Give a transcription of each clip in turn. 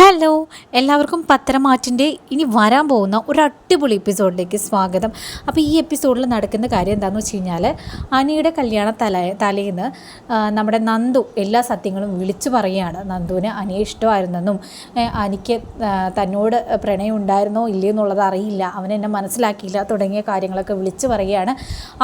Hello എല്ലാവർക്കും പത്രമാറ്റിന്റെ ഇനി വരാൻ പോകുന്ന ഒരു അടിപൊളി എപ്പിസോഡിലേക്ക് സ്വാഗതം. അപ്പോൾ ഈ എപ്പിസോഡിൽ നടക്കുന്ന കാര്യം എന്താണെന്ന് വെച്ച് കഴിഞ്ഞാൽ അനിയുടെ കല്യാണ തല തലേന്ന് നമ്മുടെ നന്ദു എല്ലാ സത്യങ്ങളും വിളിച്ചു പറയുകയാണ്. നന്ദുവിന് അനിയെ ഇഷ്ടമായിരുന്നെന്നും അനിക്ക് തന്നോട് പ്രണയം ഉണ്ടായിരുന്നോ ഇല്ലയോ എന്നുള്ളത് അറിയില്ല. അവൻ എന്നെ മനസ്സിലാക്കിയില്ല തുടങ്ങിയ കാര്യങ്ങളൊക്കെ വിളിച്ചു പറയുകയാണ്.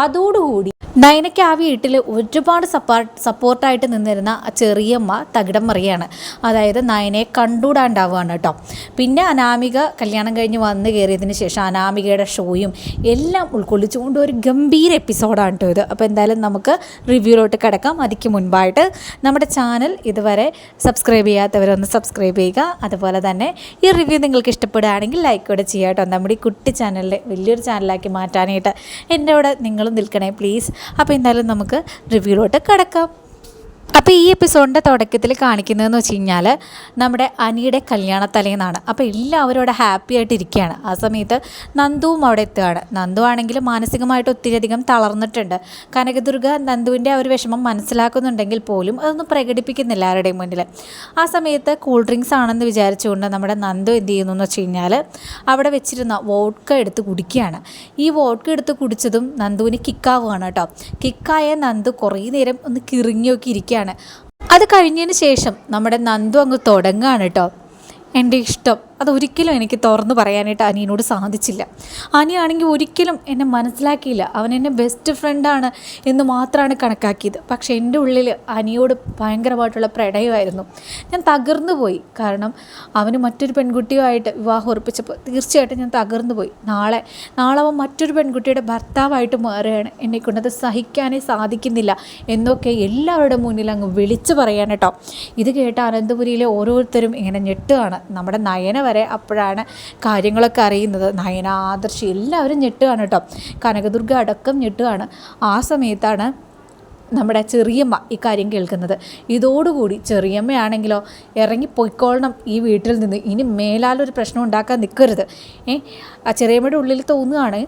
അതോടുകൂടി നയനയ്ക്ക് ആ വീട്ടിൽ ഒരുപാട് സപ്പോർട്ട് സപ്പോർട്ടായിട്ട് നിന്നിരുന്ന ചെറിയമ്മ തകിടം മറിയാണ് അതായത് നയനയെ കണ്ടുകൂടാണ്ടാവുകയാണ് കേട്ടോ. പിന്നെ അനാമിക കല്യാണം കഴിഞ്ഞ് വന്ന് കയറിയതിന് ശേഷം അനാമികയുടെ ഷോയും എല്ലാം ഉൾക്കൊള്ളിച്ചുകൊണ്ട് ഒരു ഗംഭീര എപ്പിസോഡാണ് കേട്ടോ ഇത്. അപ്പോൾ എന്തായാലും നമുക്ക് റിവ്യൂലോട്ട് കിടക്കാം. അതിക്ക് മുൻപായിട്ട് നമ്മുടെ ചാനൽ ഇതുവരെ സബ്സ്ക്രൈബ് ചെയ്യാത്തവരൊന്ന് സബ്സ്ക്രൈബ് ചെയ്യുക. അതുപോലെ തന്നെ ഈ റിവ്യൂ നിങ്ങൾക്ക് ഇഷ്ടപ്പെടുകയാണെങ്കിൽ ലൈക്ക് കൂടെ ചെയ്യാം കേട്ടോ. നമ്മുടെ ഈ കുട്ടി ചാനലിൽ വലിയൊരു ചാനലാക്കി മാറ്റാനായിട്ട് എന്റെ കൂടെ നിങ്ങളും നിൽക്കണേ. പ്ലീസ് അപ്പോൾ എന്തായാലും നമുക്ക് റിവ്യൂലോട്ട് കിടക്കാം. അപ്പോൾ ഈ എപ്പിസോഡിന്റെ തുടക്കത്തിൽ കാണിക്കുന്നതെന്ന് വെച്ച് കഴിഞ്ഞാൽ നമ്മുടെ അനിയുടെ കല്യാണ തലേന്നാണ് അപ്പോൾ എല്ലാവരും അവിടെ ഹാപ്പി ആയിട്ട് ഇരിക്കുകയാണ്. ആ സമയത്ത് നന്ദുവും അവിടെ എത്തുകയാണ്. നന്ദു ആണെങ്കിൽ മാനസികമായിട്ട് ഒത്തിരിയധികം തളർന്നിട്ടുണ്ട്. കനകദുർഗ നന്ദുവിന്റെ ആ ഒരു വിഷമം മനസ്സിലാക്കുന്നുണ്ടെങ്കിൽ പോലും അതൊന്നും പ്രകടിപ്പിക്കുന്നില്ല ആരുടെയും മുന്നിൽ ആ സമയത്ത് കൂൾ ഡ്രിങ്ക്സ് ആണെന്ന് വിചാരിച്ചുകൊണ്ട് നമ്മുടെ നന്ദു എന്ത് ചെയ്യുന്നു എന്ന് വെച്ച് കഴിഞ്ഞാൽ അവിടെ വെച്ചിരുന്ന വോഡ്ക എടുത്ത് കുടിക്കുകയാണ്. ഈ വോഡ്ക എടുത്ത് കുടിച്ചതും നന്ദുവിന് കിക്കാവുകയാണ് കേട്ടോ. കിക്കായ നന്ദു കുറേ നേരം ഒന്ന് കിറിങ്ങിയൊക്കെ ഇരിക്കുകയാണ്. അത് കഴിഞ്ഞതിന് ശേഷം നമ്മുടെ നന്ദു അങ്ങ് തുടങ്ങുകയാണ് കേട്ടോ. എന്റെ ഇഷ്ടം. അതൊരിക്കലും എനിക്ക് തുറന്നു പറയാനായിട്ട് അനിയനോട് സാധിച്ചില്ല. അനിയാണെങ്കിൽ ഒരിക്കലും എന്നെ മനസ്സിലാക്കിയില്ല. അവൻ എന്റെ ബെസ്റ്റ് ഫ്രണ്ടാണ് എന്ന് മാത്രമാണ് കണക്കാക്കിയത്. പക്ഷേ എന്റെ ഉള്ളിൽ അനിയോട് ഭയങ്കരമായിട്ടുള്ള പ്രണയമായിരുന്നു. ഞാൻ തകർന്നു പോയി. കാരണം അവന് മറ്റൊരു പെൺകുട്ടിയുമായിട്ട് വിവാഹം ഉറപ്പിച്ചപ്പോൾ തീർച്ചയായിട്ടും ഞാൻ തകർന്നു പോയി. നാളെ നാളെ അവൻ മറ്റൊരു പെൺകുട്ടിയുടെ ഭർത്താവായിട്ട് മാറുകയാണ്. എന്നെ കൊണ്ടത് സഹിക്കാനേ സാധിക്കുന്നില്ല എന്നൊക്കെ എല്ലാവരുടെ മുന്നിൽ അങ്ങ് വിളിച്ചു പറയാൻ കേട്ടോ. ഇത് കേട്ട അനന്തപുരിയിലെ ഓരോരുത്തരും ഇങ്ങനെ ഞെട്ടുകയാണ്. നമ്മുടെ നയന വരെ അപ്പോഴാണ് കാര്യങ്ങളൊക്കെ അറിയുന്നത്. നയന എല്ലാവരും ഞെട്ടുകയാണ് കേട്ടോ. കനകദുർഗ അടക്കം ഞെട്ടുകയാണ്. ആ സമയത്താണ് നമ്മുടെ ചെറിയമ്മ ഇക്കാര്യം കാര്യം കേൾക്കുന്നത്. ഇതോടുകൂടി ചെറിയമ്മയാണെങ്കിലോ ഇറങ്ങി പൊയ്ക്കോളണം ഈ വീട്ടിൽ നിന്ന്. ഇനി മേലാലൊരു പ്രശ്നം ഉണ്ടാക്കാൻ നിൽക്കരുത് ഏ ആ ചെറിയമ്മയുടെ ഉള്ളിൽ തോന്നുകയാണ്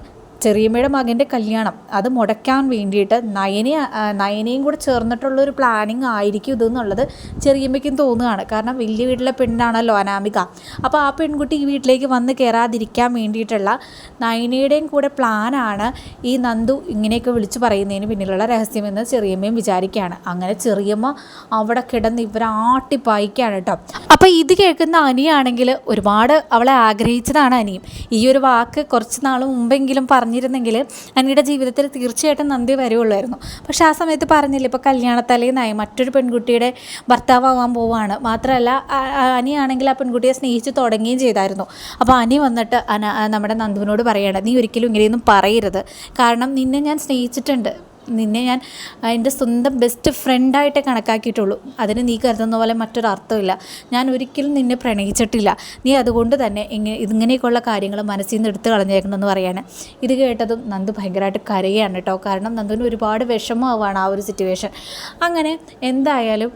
ചെറിയമ്മയുടെ മകന്റെ കല്യാണം. അത് മുടക്കാൻ വേണ്ടിയിട്ട് നയനെ നയനയും കൂടെ ചേർന്നിട്ടുള്ള ഒരു പ്ലാനിങ് ആയിരിക്കും ഇതെന്നുള്ളത് ചെറിയമ്മയ്ക്കും തോന്നുകയാണ്. കാരണം വലിയ വീട്ടിലെ പെണ്ണാണല്ലോ അനാമിക. അപ്പോൾ ആ പെൺകുട്ടി ഈ വീട്ടിലേക്ക് വന്ന് കയറാതിരിക്കാൻ വേണ്ടിയിട്ടുള്ള നയനയുടെയും കൂടെ പ്ലാനാണ് ഈ നന്ദു ഇങ്ങനെയൊക്കെ വിളിച്ചു പറയുന്നതിന് പിന്നിലുള്ള രഹസ്യമെന്ന് ചെറിയമ്മയും വിചാരിക്കുകയാണ്. അങ്ങനെ ചെറിയമ്മ അവിടെ കിടന്ന് ഇവരാട്ടിപ്പായിക്കാണ് കേട്ടോ. അപ്പോൾ ഇത് കേൾക്കുന്ന അനിയാണെങ്കിൽ ഒരുപാട് അവളെ ആഗ്രഹിച്ചതാണ് അനിയും. ഈ ഒരു വാക്ക് കുറച്ച് നാൾ മുമ്പെങ്കിലും പറഞ്ഞിരുന്നെങ്കിൽ അനിയുടെ ജീവിതത്തിൽ തീർച്ചയായിട്ടും നന്ദി വരുവുള്ളായിരുന്നു പക്ഷെ ആ സമയത്ത് പറഞ്ഞില്ല ഇപ്പോൾ കല്യാണത്തലേന്നായി മറ്റൊരു പെൺകുട്ടിയുടെ ഭർത്താവാകാൻ പോവുകയാണ് മാത്രമല്ല അനിയാണെങ്കിൽ ആ പെൺകുട്ടിയെ സ്നേഹിച്ച് തുടങ്ങുകയും ചെയ്തായിരുന്നു. അപ്പോൾ അനി വന്നിട്ട് അന നമ്മുടെ നന്ദുവിനോട് പറയുകയാണ് നീ ഒരിക്കലും ഇങ്ങനെയൊന്നും പറയരുത്. കാരണം നിന്നെ ഞാൻ സ്നേഹിച്ചിട്ടുണ്ട്. നിന്നെ ഞാൻ എന്റെ സ്വന്തം ബെസ്റ്റ് ഫ്രണ്ടായിട്ടേ കണക്കാക്കിയിട്ടുള്ളൂ. അതിന് നീ കരുതുന്ന പോലെ മറ്റൊരു അർത്ഥമില്ല. ഞാൻ ഒരിക്കലും നിന്നെ പ്രണയിച്ചിട്ടില്ല. നീ അതുകൊണ്ട് തന്നെ ഇങ്ങനെ ഇതിങ്ങനെയൊക്കെയുള്ള കാര്യങ്ങൾ മനസ്സിൽ നിന്ന് എടുത്ത് കളഞ്ഞേക്കണമെന്ന് പറയാണ്. ഇത് കേട്ടതും നന്ദു ഭയങ്കരമായിട്ട് കരയാണ് കേട്ടോ. കാരണം നന്ദുവിന് ഒരുപാട് വിഷമമാവാണ് ആ ഒരു സിറ്റുവേഷൻ അങ്ങനെ എന്തായാലും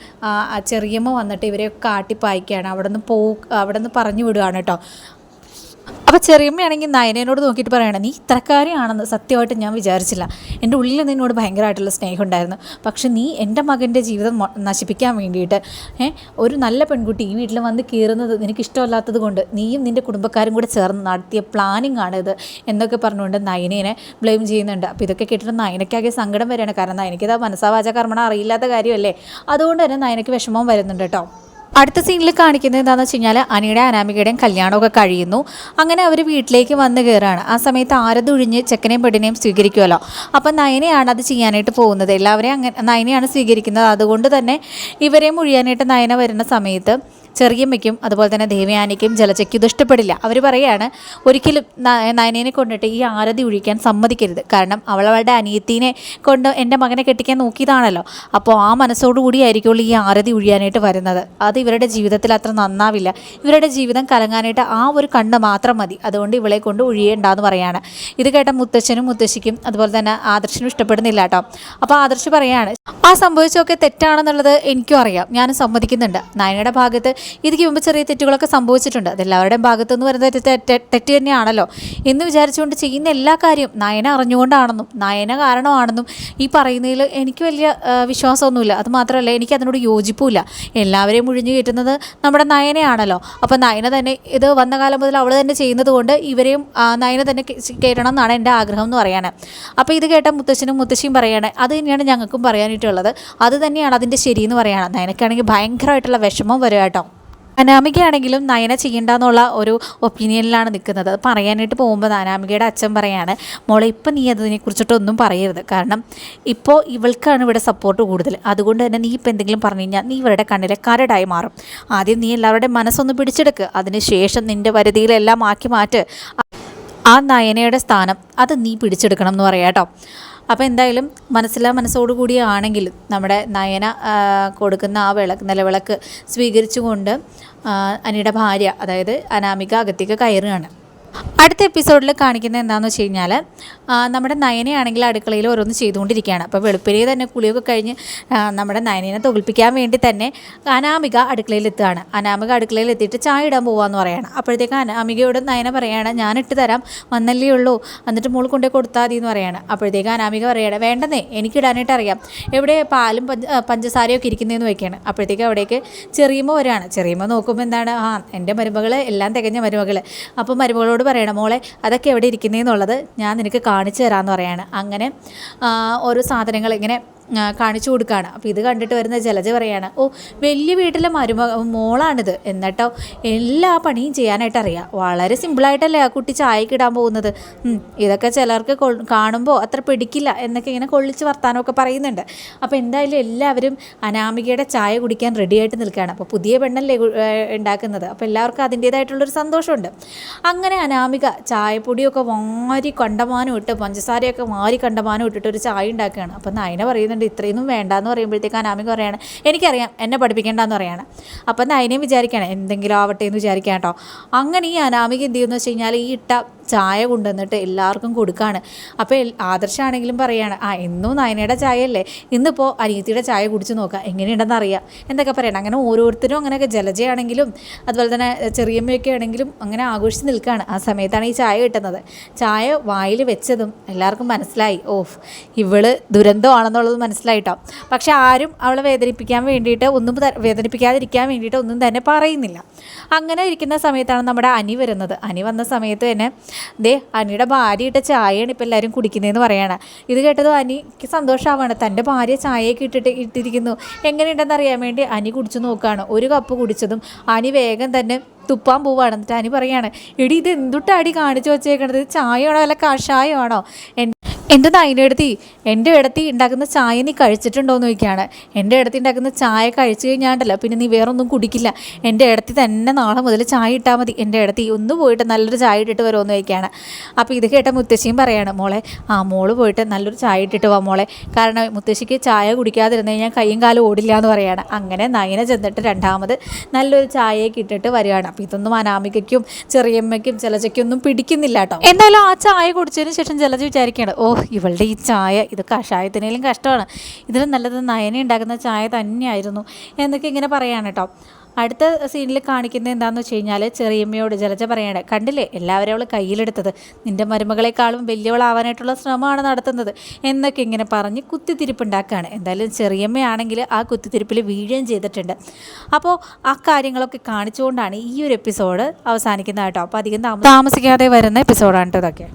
ചെറിയമ്മ വന്നിട്ട് ഇവരെയൊക്കെ ആട്ടിപ്പായിക്കുകയാണ് അവിടെ നിന്ന് പോ അവിടെ നിന്ന് പറഞ്ഞു വിടുകയാണ് കേട്ടോ. അപ്പോൾ ചെറിയമ്മയാണെങ്കിൽ നയനയോട് നോക്കിയിട്ട് പറയണം നീ ഇത്രക്കാരിയാണെന്ന് സത്യമായിട്ട് ഞാൻ വിചാരിച്ചില്ല. എന്റെ ഉള്ളിൽ നിന്നോട് ഭയങ്കരമായിട്ടുള്ള സ്നേഹം ഉണ്ടായിരുന്നു പക്ഷെ നീ എന്റെ മകന്റെ ജീവിതം നശിപ്പിക്കാൻ വേണ്ടിയിട്ട് ഒരു നല്ല പെൺകുട്ടി ഈ വീട്ടിൽ വന്ന് കയറുന്നത് നിനക്ക് ഇഷ്ടമല്ലാത്തത് കൊണ്ട് നീയും നിന്റെ കുടുംബക്കാരും കൂടെ ചേർന്ന് നടത്തിയ പ്ലാനിങ് ആണ് ഇത് എന്നൊക്കെ പറഞ്ഞുകൊണ്ട് നയനേനെ ബ്ലെയിം ചെയ്യുന്നുണ്ട്. അപ്പോൾ ഇതൊക്കെ കേട്ടിട്ട് നയനയ്ക്കാകെ സങ്കടം വരികയാണ്. കാരണം നയനയ്ക്ക് മനസ്സാവാച കർമ്മണം അറിയില്ലാത്ത കാര്യമല്ലേ? അതുകൊണ്ട് തന്നെ നയനയ്ക്ക് വിഷമം വരുന്നുണ്ട് കേട്ടോ. അടുത്ത സീനിൽ കാണിക്കുന്നത് എന്താണെന്ന് വെച്ച് കഴിഞ്ഞാൽ അനിയുടെ അനാമികയുടെയും കല്യാണമൊക്കെ കഴിയുന്നു. അങ്ങനെ അവർ വീട്ടിലേക്ക് വന്ന് കയറുകയാണ് ആ സമയത്ത് ആരതൊഴിഞ്ഞ് ചെക്കനെയും പെണ്ണിനെയും സ്വീകരിക്കുമല്ലോ അപ്പം നയനയാണ് അത് ചെയ്യാനായിട്ട് പോകുന്നത്. എല്ലാവരെയും അങ്ങനെ നയനയാണ് സ്വീകരിക്കുന്നത്. അതുകൊണ്ട് തന്നെ ഇവരെ മുഴിയാനായിട്ട് നയന വരുന്ന സമയത്ത് ചെറിയമ്മയ്ക്കും അതുപോലെ തന്നെ ദേവയാനിക്കും ജലജയ്ക്കും ഇത് ഇഷ്ടപ്പെടില്ല. അവർ പറയുകയാണ് ഒരിക്കലും നയനേനെ കൊണ്ടിട്ട് ഈ ആരതി ഒഴിക്കാൻ സമ്മതിക്കരുത്. കാരണം അവൾ അവളുടെ അനിയത്തിനെ കൊണ്ട് എന്റെ മകനെ കെട്ടിക്കാൻ നോക്കിയതാണല്ലോ. അപ്പോൾ ആ മനസ്സോടുകൂടി ആയിരിക്കുള്ളൂ ഈ ആരതി ഒഴിയാനായിട്ട് വരുന്നത്. അത് ഇവരുടെ ജീവിതത്തിൽ അത്ര നന്നാവില്ല. ഇവരുടെ ജീവിതം കലങ്ങാനായിട്ട് ആ ഒരു കണ്ണ് മാത്രം മതി. അതുകൊണ്ട് ഇവളെ കൊണ്ട് ഒഴിയേണ്ടെന്ന് പറയാണ്. ഇത് കേട്ട മുത്തച്ഛനും മുത്തശ്ശിക്കും അതുപോലെ തന്നെ ആദർശനും ഇഷ്ടപ്പെടുന്നില്ല കേട്ടോ. അപ്പോൾ ആദർശ് പറയാണ് ആ സംഭവിച്ചൊക്കെ തെറ്റാണെന്നുള്ളത് എനിക്കും അറിയാം. ഞാനും സമ്മതിക്കുന്നുണ്ട്. നയനയുടെ ഭാഗത്ത് ഇതിക്ക് മുമ്പ് ചെറിയ തെറ്റുകളൊക്കെ സംഭവിച്ചിട്ടുണ്ട്. അതെല്ലാവരുടെയും ഭാഗത്തുനിന്ന് വരുന്ന തെറ്റ് തെറ്റ് തന്നെയാണല്ലോ. എന്ന് വിചാരിച്ചുകൊണ്ട് ചെയ്യുന്ന എല്ലാ കാര്യവും നയന അറിഞ്ഞുകൊണ്ടാണെന്നും നയന കാരണമാണെന്നും ഈ പറയുന്നതിൽ എനിക്ക് വലിയ വിശ്വാസമൊന്നുമില്ല. അത് മാത്രമല്ല എനിക്ക് അതിനോട് യോജിപ്പുമില്ല. എല്ലാവരെയും മുഴിഞ്ഞു കയറ്റുന്നത് നമ്മുടെ നയനയാണല്ലോ. അപ്പോൾ നയന തന്നെ ഇത് വന്ന കാലം മുതൽ അവൾ തന്നെ ചെയ്യുന്നത് കൊണ്ട് ഇവരെയും നയന തന്നെ കയറ്റണം എന്നാണ് എന്റെ ആഗ്രഹം എന്ന് പറയാൻ അപ്പോൾ ഇത് കേട്ട മുത്തശ്ശനും മുത്തശ്ശിയും പറയാണ് അത് തന്നെയാണ് ഞങ്ങൾക്കും പറയാനായിട്ടുള്ളത്. അത് തന്നെയാണ് അതിന്റെ ശരിയെന്ന് പറയുകയാണ് നയനക്കാണെങ്കിൽ ഭയങ്കരമായിട്ടുള്ള വിഷമം വരും കേട്ടോ. അനാമികയാണെങ്കിലും നയന ചെയ്യണ്ടെന്നുള്ള ഒരു ഒപ്പീനിയനിലാണ് നിൽക്കുന്നത് അത് പറയാനായിട്ട് പോകുമ്പോൾ അനാമികയുടെ അച്ഛൻ പറയാണ് മോളെ ഇപ്പം നീ അതിനെക്കുറിച്ചിട്ടൊന്നും പറയരുത്. കാരണം ഇപ്പോൾ ഇവൾക്കാണ് ഇവിടെ സപ്പോർട്ട് കൂടുതൽ. അതുകൊണ്ട് തന്നെ നീ ഇപ്പം എന്തെങ്കിലും പറഞ്ഞു കഴിഞ്ഞാൽ നീ ഇവരുടെ കണ്ണിലെ കരടായി മാറും. ആദ്യം നീ എല്ലാവരുടെയും മനസ്സൊന്ന് പിടിച്ചെടുക്കുക അതിനുശേഷം നിന്റെ വരുതിയിലെല്ലാം ആക്കി മാറ്റ്. ആ നയനയുടെ സ്ഥാനം അത് നീ പിടിച്ചെടുക്കണം എന്ന് പറയാം കേട്ടോ അപ്പോൾ എന്തായാലും മനസ്സിലാ മനസ്സോടുകൂടി കൂടിയാണെങ്കിലും നമ്മുടെ നയന കൊടുക്കുന്ന ആ വിളക്ക് നിലവിളക്ക് സ്വീകരിച്ചുകൊണ്ട് അനിയുടെ ഭാര്യ അതായത് അനാമിക അകത്തേക്ക് കയറുകയാണ്. അടുത്ത എപ്പിസോഡിൽ കാണിക്കുന്നത് എന്താണെന്ന് വെച്ച് കഴിഞ്ഞാൽ നമ്മുടെ നയനയാണെങ്കിൽ അടുക്കളയിൽ ഓരോന്ന് ചെയ്തുകൊണ്ടിരിക്കുകയാണ്. അപ്പോൾ വെളുപ്പിനെ തന്നെ കുളിയൊക്കെ കഴിഞ്ഞ് നമ്മുടെ നയനെ തോൽപ്പിക്കാൻ വേണ്ടി തന്നെ അനാമിക അടുക്കളയിൽ എത്തുകയാണ്. അനാമിക അടുക്കളയിൽ എത്തിയിട്ട് ചായ ഇടാൻ പോകാമെന്ന് പറയാണ്. അപ്പോഴത്തേക്ക് അനാമികയോട് നയന പറയാണ് ഞാൻ ഇട്ട് തരാം വന്നല്ലേ ഉള്ളൂ. എന്നിട്ട് മോൾ കൊണ്ടേ കൊടുത്താൽ മതി എന്ന് പറയാണ്. അപ്പോഴത്തേക്ക് അനാമിക പറയാണ് വേണ്ടെന്നേ എനിക്ക് ഇടാനായിട്ട് അറിയാം. എവിടെ പാലും പഞ്ച പഞ്ചസാരയൊക്കെ ഇരിക്കുന്നതെന്ന് വയ്ക്കുകയാണ് അപ്പോഴത്തേക്ക് അവിടേക്ക് ചെറിയമ്മ വരികയാണ് ചെറിയമ്മ നോക്കുമ്പോൾ എന്താണ് ആ എന്റെ മരുമകൾ എല്ലാം തികഞ്ഞ മരുമകൾ അപ്പോൾ മരുമകളോട് പറയണം മോളെ അതൊക്കെ എവിടെ ഇരിക്കുന്നതെന്നുള്ളത് ഞാൻ നിനക്ക് കാണിച്ചു തരാമെന്ന് പറയാണ്. അങ്ങനെ ഓരോ സാധനങ്ങൾ ഇങ്ങനെ കാണിച്ചു കൊടുക്കുകയാണ് അപ്പോൾ ഇത് കണ്ടിട്ട് വരുന്ന ജലജ പറയാണ് ഓ വലിയ വീട്ടിലെ മരുമ മോളാണിത്. എന്നിട്ടോ എല്ലാ പണിയും ചെയ്യാനായിട്ട് അറിയാം. വളരെ സിമ്പിളായിട്ടല്ലേ ആ കുട്ടി ചായക്ക് ഇടാൻ പോകുന്നത്? ഇതൊക്കെ ചിലർക്ക് കാണുമ്പോൾ അത്ര പിടിക്കില്ല എന്നൊക്കെ ഇങ്ങനെ കൊള്ളിച്ച് വർത്താനമൊക്കെ പറയുന്നുണ്ട്. അപ്പോൾ എന്തായാലും എല്ലാവരും അനാമികയുടെ ചായ കുടിക്കാൻ റെഡിയായിട്ട് നിൽക്കുകയാണ്. അപ്പോൾ പുതിയ പെണ്ണല്ലേ ഉണ്ടാക്കുന്നത്. അപ്പോൾ എല്ലാവർക്കും അതിന്റേതായിട്ടുള്ളൊരു സന്തോഷമുണ്ട്. അങ്ങനെ അനാമിക ചായപ്പൊടിയൊക്കെ വാരി കണ്ടമാനം ഇട്ട് പഞ്ചസാരയൊക്കെ വാരി കണ്ടമാനം ഇട്ടിട്ട് ഒരു ചായ ഉണ്ടാക്കുകയാണ്. അപ്പോൾ നയന പറയുന്നുണ്ട് പറയുന്നുണ്ട് ഇത്രയൊന്നും വേണ്ടാന്ന് പറയുമ്പോഴത്തേക്ക് അനാമിക പറയാണ് എനിക്കറിയാം എന്നെ പഠിപ്പിക്കേണ്ടെന്ന് പറയാണ്. അപ്പം അതിനെയും വിചാരിക്കണം എന്തെങ്കിലും ആവട്ടെ എന്ന് വിചാരിക്കാം കേട്ടോ. അങ്ങനെ ഈ അനാമിക എന്ത് ചെയ്യുമെന്ന് വെച്ച് കഴിഞ്ഞാൽ ഈ ഇട്ട ചായ കൊണ്ടുവന്നിട്ട് എല്ലാവർക്കും കൊടുക്കുകയാണ് അപ്പോൾ ആദർശാണെങ്കിലും പറയുകയാണ് ആ എന്നും നയനയുടെ ചായയല്ലേ? ഇന്നിപ്പോൾ അനിയത്തിയുടെ ചായ കുടിച്ച് നോക്കാം എങ്ങനെയുണ്ടെന്ന് അറിയാം? എന്തൊക്കെ പറയണം. അങ്ങനെ ഓരോരുത്തരും അങ്ങനെയൊക്കെ ജലജയാണെങ്കിലും അതുപോലെ തന്നെ ചെറിയമ്മയൊക്കെ ആണെങ്കിലും അങ്ങനെ ആഘോഷിച്ച് നിൽക്കുകയാണ് ആ സമയത്താണ് ഈ ചായ കിട്ടുന്നത്. ചായ വായിൽ വെച്ചതും എല്ലാവർക്കും മനസ്സിലായി. ഓഫ് ഇവൾ ദുരന്തമാണെന്നുള്ളത് മനസ്സിലായിട്ടോ? പക്ഷെ ആരും അവളെ വേദനിപ്പിക്കാൻ വേണ്ടിയിട്ട് ഒന്നും വേദനിപ്പിക്കാതിരിക്കാൻ വേണ്ടിയിട്ട് ഒന്നും തന്നെ പറയുന്നില്ല. അങ്ങനെ ഇരിക്കുന്ന സമയത്താണ് നമ്മുടെ അനി വരുന്നത്. അനി വന്ന സമയത്ത് തന്നെ ദേ അനിയുടെ ഭാര്യ ഇട്ട ചായയാണ് ഇപ്പോൾ എല്ലാവരും കുടിക്കുന്നതെന്ന് പറയുകയാണ് ഇത് കേട്ടതും അനിക്ക് സന്തോഷമാവാണ്. തന്റെ ഭാര്യ ചായയൊക്കെ ഇട്ടിട്ട് ഇട്ടിരിക്കുന്നു. എങ്ങനെയുണ്ടെന്ന് അറിയാൻ വേണ്ടി അനി കുടിച്ചു നോക്കുകയാണ്. ഒരു കപ്പ് കുടിച്ചതും അനി വേഗം തന്നെ തുപ്പാൻ പോവാണ് എന്നിട്ട് അനി പറയാണ് എടി ഇത് എന്തുട്ടാടി കാണിച്ചു വെച്ചേക്കണത്? ചായയാണോ? അല്ല കഷായമാണോ? എന്റെ നൈനെടുത്തി എന്റെ ഇടത്തി ഉണ്ടാക്കുന്ന ചായ നീ കഴിച്ചിട്ടുണ്ടോ? എന്ന് ചോദിക്കുകയാണ് എന്റെ ഇടത്തി ഉണ്ടാക്കുന്ന ചായ കഴിച്ചു കഴിഞ്ഞാണ്ടല്ലോ പിന്നെ നീ വേറൊന്നും കുടിക്കില്ല. എന്റെ ഇടത്തി തന്നെ നാളെ മുതൽ ചായ ഇട്ടാൽ മതി. എന്റെ ഇടത്തി ഒന്ന് പോയിട്ട് നല്ലൊരു ചായ ഇട്ടിട്ട് വരുമെന്ന് ചോദിക്കുകയാണ് അപ്പോൾ ഇത് കേട്ട മുത്തശ്ശിയും പറയാണ് മോളെ ആ മോൾ പോയിട്ട് നല്ലൊരു ചായ ഇട്ടിട്ട് വാ മോളെ. കാരണം മുത്തശ്ശിക്ക് ചായ കുടിക്കാതിരുന്ന് കഴിഞ്ഞാൽ കയ്യും കാലും ഓടില്ല എന്ന് പറയുകയാണ് അങ്ങനെ നയനെ ചെന്നിട്ട് രണ്ടാമത് നല്ലൊരു ചായയൊക്കെ ഇട്ടിട്ട് വരികയാണ്. അപ്പോൾ ഇതൊന്നും അനാമികയ്ക്കും ചെറിയമ്മയ്ക്കും ചിലച്ചയ്ക്കൊന്നും പിടിക്കുന്നില്ല കേട്ടോ. എന്തായാലും ആ ചായ കുടിച്ചതിന് ശേഷം ചിലച്ച് വിചാരിക്കുകയാണ് ഓ ഇവളുടെ ഈ ചായ ഇത് കഷായത്തിനേലും കഷ്ടമാണ്. ഇതിലും നല്ലത് നയന ഉണ്ടാക്കുന്ന ചായ തന്നെയായിരുന്നു. എന്നൊക്കെ ഇങ്ങനെ പറയാണ് കേട്ടോ. അടുത്ത സീനിൽ കാണിക്കുന്നത് എന്താണെന്ന് വെച്ച് കഴിഞ്ഞാൽ ചെറിയമ്മയോട് ജലജ പറയാണ് കണ്ടില്ലേ? എല്ലാവരും അവൾ കയ്യിലെടുത്തത്. നിന്റെ മരുമകളെക്കാളും വലിയവളാവാനായിട്ടുള്ള ശ്രമമാണ് നടത്തുന്നത്. എന്നൊക്കെ ഇങ്ങനെ പറഞ്ഞ് കുത്തിത്തിരിപ്പുണ്ടാക്കുകയാണ് എന്തായാലും ചെറിയമ്മയാണെങ്കിൽ ആ കുത്തിത്തിരിപ്പിൽ വീഴുകയും ചെയ്തിട്ടുണ്ട്. അപ്പോൾ ആ കാര്യങ്ങളൊക്കെ കാണിച്ചുകൊണ്ടാണ് ഈ ഒരു എപ്പിസോഡ് അവസാനിക്കുന്നത് കേട്ടോ. അപ്പോൾ അധികം താമസിക്കാതെ വരുന്ന എപ്പിസോഡാണ് കേട്ടോ ഇതൊക്കെ.